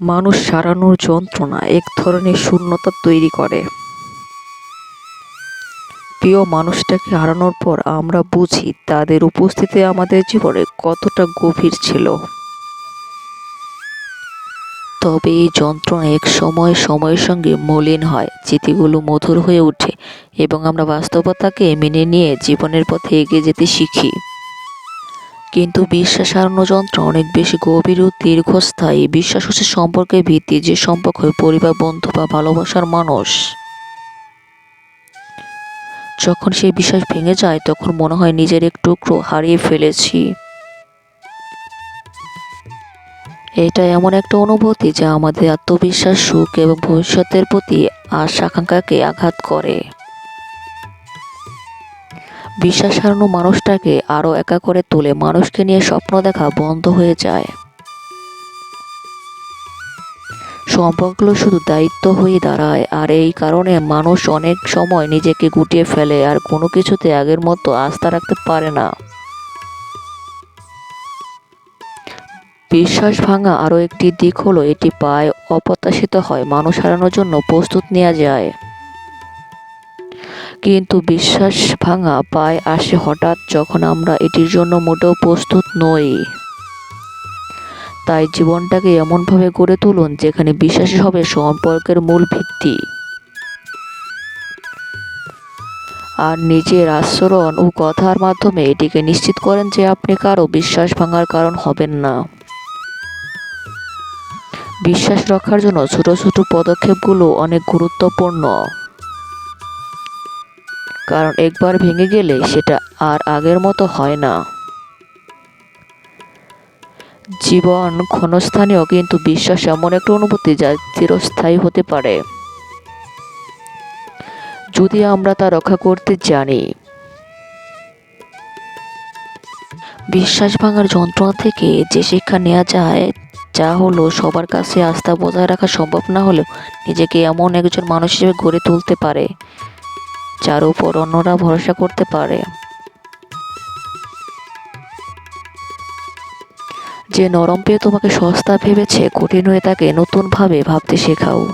মানুষ সারানোর যন্ত্রণা এক ধরনের শূন্যতা তৈরি করে। প্রিয় মানুষটাকে হারানোর পর আমরা বুঝি তাদের উপস্থিতি আমাদের জীবনে কতটা গভীর ছিল। তবে এই যন্ত্রণা এক সময় সময়ের সঙ্গে মলিন হয়, স্মৃতিগুলো মধুর হয়ে ওঠে এবং আমরা বাস্তবতাকে মেনে নিয়ে জীবনের পথে এগিয়ে যেতে শিখি। কিন্তু বিশ্বাস হারানো যন্ত্র অনেক বেশি গভীর ও দীর্ঘস্থায়ী। বিশ্বাস হচ্ছে সম্পর্কের ভিত্তি, যে সম্পর্ক পরিবার, বন্ধু বা ভালোবাসার মানুষ। যখন সেই বিশ্বাস ভেঙে যায়, তখন মনে হয় নিজের এক টুকরো হারিয়ে ফেলেছি। এটা এমন একটা অনুভূতি যা আমাদের আত্মবিশ্বাস, সুখ এবং ভবিষ্যতের প্রতি আশা আকাঙ্ক্ষাকে আঘাত করে। বিশ্বাস হারানো মানুষটাকে আরও একা করে তোলে মানুষকে নিয়ে স্বপ্ন দেখা বন্ধ হয়ে যায়। সম্পর্কগুলো শুধু দায়িত্ব হয়ে দাঁড়ায়, আর এই কারণে মানুষ অনেক সময় নিজেকে গুটিয়ে ফেলে আর কোনো কিছুতে আগের মতো আস্থা রাখতে পারে না। বিশ্বাস ভাঙা আরও একটি দিক হলো এটি পায় অপ্রত্যাশিত হয়, মানুষ হারানোর জন্য প্রস্তুত নেওয়া যায়। কিন্তু বিশ্বাস ভাঙা পায় আসে হঠাৎ যখন আমরা এটির জন্য মোটেও প্রস্তুত নই। তাই জীবনটাকে এমনভাবে গড়ে তুলুন যেখানে বিশ্বাসই হবে সম্পর্কের মূল ভিত্তি। আর নিজের আচরণ ও কথার মাধ্যমে এটিকে নিশ্চিত করেন যে আপনি কারও বিশ্বাস ভাঙার কারণ হবেন না। বিশ্বাস রক্ষার জন্য ছোট ছোট পদক্ষেপগুলো অনেক গুরুত্বপূর্ণ। কারণ একবার ভেঙে গেলে সেটা আর আগের মতো হয় না। জীবন ক্ষণস্থানীয় কিন্তু বিশ্বাস এমন একটা অনুভূতি যা চিরস্থায়ী হতে পারে। যদি আমরা তা রক্ষা করতে জানি। বিশ্বাস ভাঙার যন্ত্রণা থেকে যে শিক্ষা নেওয়া যায় যা হলো সবার কাছে আস্থা বজায় রাখা সম্ভব না হলেও নিজেকে এমন একজন মানুষ হিসেবে গড়ে তুলতে পারে। যার উপর অন্যরা ভরসা করতে পারে। যে নরম পেয়ে তোমাকে সস্তা ভেবেছে, কঠিন হয়ে তাকে নতুনভাবে ভাবতে শেখাও।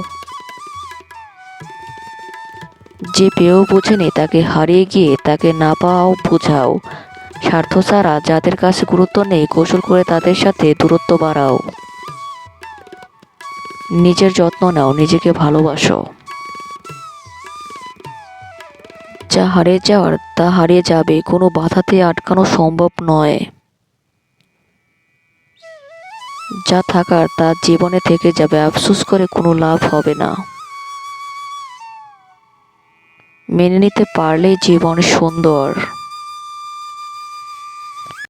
যে পেয়েও বোঝেনি, তাকে হারিয়ে গিয়ে তাকে না পাওয়াও বোঝাও। স্বার্থ ছাড়া যাদের কাছে গুরুত্ব নেই, কৌশল করে তাদের সাথে দূরত্ব বাড়াও। নিজের যত্ন নাও, নিজেকে ভালোবাসো। যা হারিয়ে যাওয়ার, তা হারিয়ে যাবে। কোনো বাধাতে আটকানো সম্ভব নয়। যা থাকার, তা জীবনে থেকে যাবে। আফসোস করে কোনো লাভ হবে না। মেনে নিতে পারলেই জীবন সুন্দর।